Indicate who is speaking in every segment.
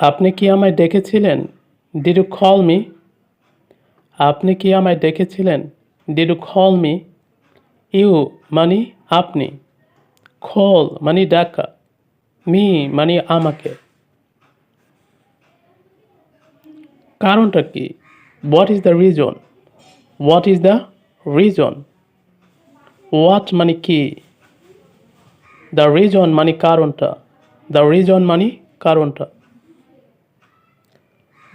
Speaker 1: আপনি কি আমায় ডেকেছিলেন ডিড কল মি আপনি কি আমায় ডেকেছিলেন ডিড কল মি ইউ মানে আপনি। কল মানে ডাকা। মি মানে আমাকে। কারণটা কি? What is the reason what is the reason what মানে কি? দ্য রিজন মানে কারণটা। দ্য রিজন মানে কারণটা।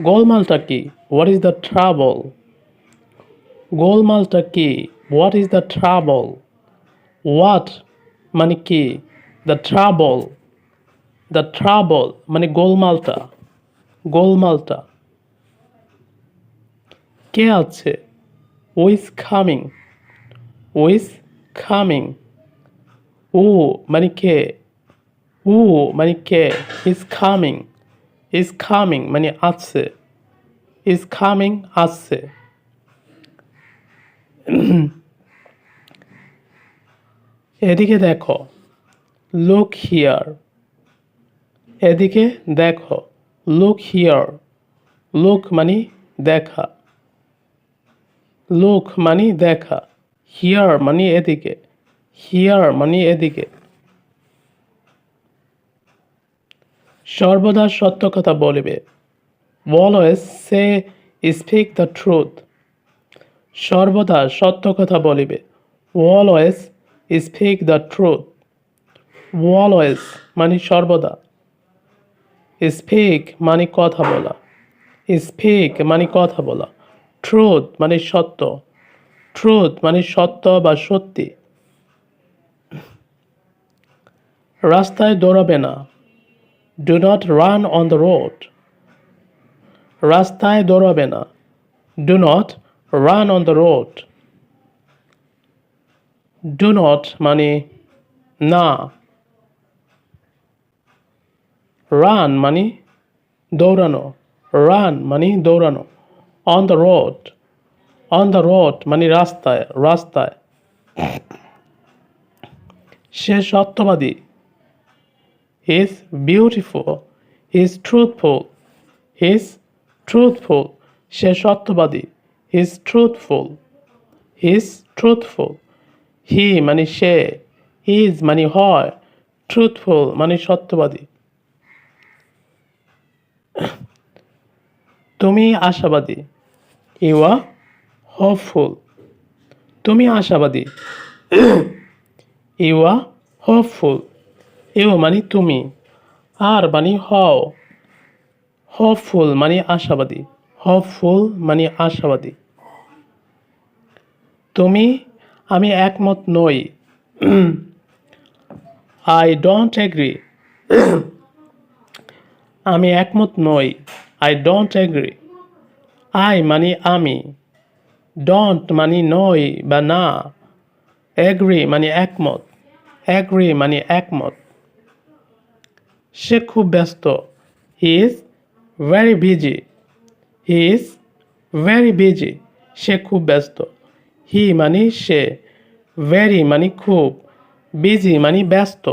Speaker 1: গোলমালটা কি? হোয়াট ইজ দ্য ট্রাবল গোলমালটা কি? What is the trouble what মানে কি? দ্য ট্রাবল দ্য ট্রাবল মানে গোলমালটা। গোলমালটা। কে আছে? উইস কামিং উইস কামিং ও মানে কে? ও মানে কে? ইজ কামিং ইজ কামিং মানে আসছে ইজ কামিং আসছে এদিকে দেখো। লুক হিয়ার এদিকে দেখো। লুক হিয়ার লুক মানে দেখা। লুক মানে দেখা। হিয়ার মানে এদিকে। হিয়ার মানে এদিকে। সর্বদা সত্য কথা বলিবে। অলওয়েজ সে স্পিক দ্য ট্রুথ সর্বদা সত্য কথা বলিবে। Always speak the truth always মানে সর্বদা। স্পিক মানে কথা বলা। স্পিক মানে কথা বলা। ট্রুথ মানে সত্য। ট্রুথ মানে সত্য বা সত্যি। রাস্তায় দৌড়াবে না। Do not run on the road রাস্তায় দৌড়াবে না। Do not run on the road do not মানে না। রান মানে দৌড়ানো। রান মানে দৌড়ানো। On the road on the road মানে রাস্তায় রাস্তায়। সে সত্যবাদী। He is beautiful he is truthful he is সে সত্যবাদী. He is truthful he is truthful he মানে সে. ইজ মানে হয়. ট্রুথফুল মানে সত্যবাদী. তুমি আশাবাদী। ইউ আর হোপফুল তুমি আশাবাদী। ইউ আর হোপফুল ইউ মানে তুমি। আর মানে হও। হোপফুল মানে আশাবাদী। হোপফুল মানে আশাবাদী। তুমি, আমি একমত নই। I don't agree. আমি একমত নই। I don't agri. আই মানে আমি। ডন্ট মানে নই বা না। এগ্রি মানে একমত। এগ্রি মানে একমত। সে খুব ব্যস্ত। He is very busy he is very busy সে খুব ব্যস্ত। হি মানে সে। ভেরি মানে খুব। বিজি মানে ব্যস্ত।